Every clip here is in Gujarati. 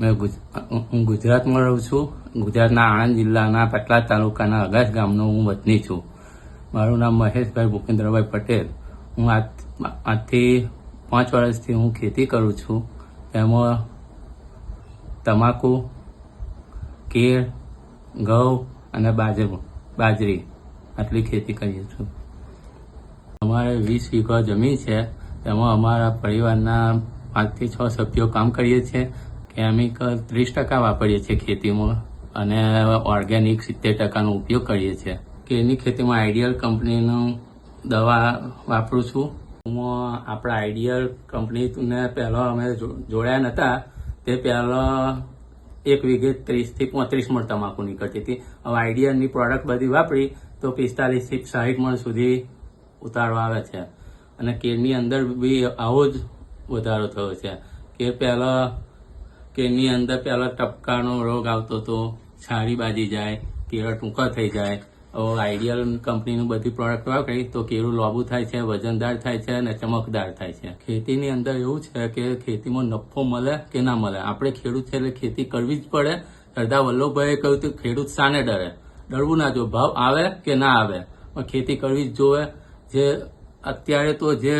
મેં હું ગુજરાતમાં રહું છું. ગુજરાતના આણંદ જિલ્લાના પટલા તાલુકાના અગાસ ગામનો હું વતની છું. મારું નામ મહેશભાઈ ભૂપેન્દ્રભાઈ પટેલ. હું આજ, આજથી પાંચ વર્ષથી હું ખેતી કરું છું. તેમાં તમાકુ, કેળ, ઘઉં અને બાજરી બાજરી આટલી ખેતી કરીએ છું. અમારે વીસ વીઘા જમીન છે. તેમાં અમારા પરિવારના પાંચથી છ સભ્યો કામ કરીએ છીએ કેમિકલ ત્રીસ ટકા વાપરીએ છીએ ખેતીમાં અને ઓર્ગેનિક સિત્તેર ટકાનો ઉપયોગ કરીએ છીએ. કેની ખેતીમાં આઈડિયલ કંપનીનું દવા વાપરું છું. હું આપણા આઈડિયલ કંપનીને પહેલાં અમે જોડાયા નહોતા તે પહેલાં એક વીઘે ત્રીસથી પોત્રીસ મણ તમાકુ નીકળતી હતી. હવે આઈડિયલની પ્રોડક્ટ બધી વાપરી તો પિસ્તાલીસથી સાઠ મણ સુધી ઉતારો આવે છે. અને કેરની અંદર બી આવો જ વધારો થયો છે. કે પહેલાં કેળની અંદર પહેલાં ટપકાનો રોગ આવતો હતો છારી બાજી જાય, કેળા ટૂંકા થઈ જાય. આઈડિયલ કંપનીનું બધી પ્રોડક્ટ વાપરી તો કેળું લોબુ થાય છે, વજનદાર થાય છે અને ચમકદાર થાય છે. ખેતીની અંદર એવું છે કે ખેતીમાં નફો મળે કે ના મળે? આપણે ખેડૂત છે એટલે ખેતી કરવી જ પડે. સરદાર વલ્લભભાઈએ કહ્યું હતું, ખેડૂત શાને ડરે. ડરવું ના જો. ભાવ આવે કે ના આવે? પણ ખેતી કરવી જ જોવે. જે અત્યારે તો જે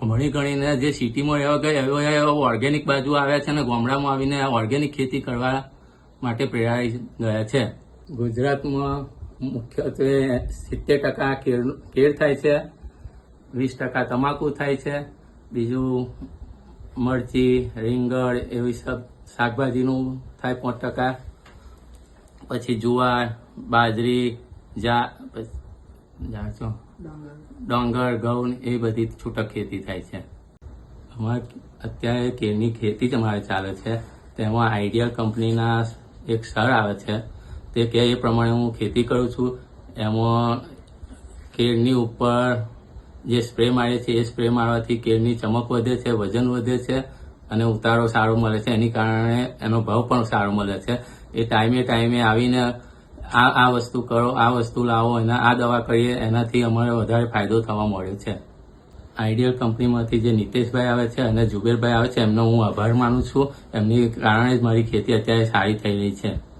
ભણી ગણીને જે સિટીમાં રહેવા ગયા એવા ઓર્ગેનિક બાજુ આવ્યા છે અને ગામડામાં આવીને ઓર્ગેનિક ખેતી કરવા માટે પ્રેરાઈ ગયા છે. ગુજરાતમાં મુખ્યત્વે સિત્તેર ટકા કેળ કેળ થાય છે, વીસ ટકા તમાકુ થાય છે, બીજું મરચી, રીંગણ એવી સબ શાકભાજીનું થાય પાંચ ટકા, પછી જુવાર, બાજરી, જા જા ડોંગર. ડાંગર ઘઉં એ બધી છૂટક ખેતી થાય છે. અમારે અત્યારે કેળની ખેતી જ અમારે ચાલે છે. તેમાં આઈડિયા કંપનીના એક સર આવે છે. તે કહે એ પ્રમાણે હું ખેતી કરું છું. એમાં કેળની ઉપર જે સ્પ્રે મારે છે એ સ્પ્રે મારવાથી કેળની ચમક વધે છે વજન વધે છે અને ઉતારો સારો મળે છે. એની કારણે એનો ભાવ પણ સારો મળે છે. એ ટાઈમે ટાઈમે આવીને આ આ વસ્તુ કરો, આ વસ્તુ લાવો, એના આ દવા કરીએ, એનાથી અમારે વધારે ફાયદો થવા મળ્યો છે. આઈડિયલ કંપનીમાંથી જે નીતેશભાઈ આવે છે અને જુબેરભાઈ આવે છે, એમનો હું આભાર માનું છું. એમની કારણે જ મારી ખેતી અત્યારે સારી થઈ રહી છે.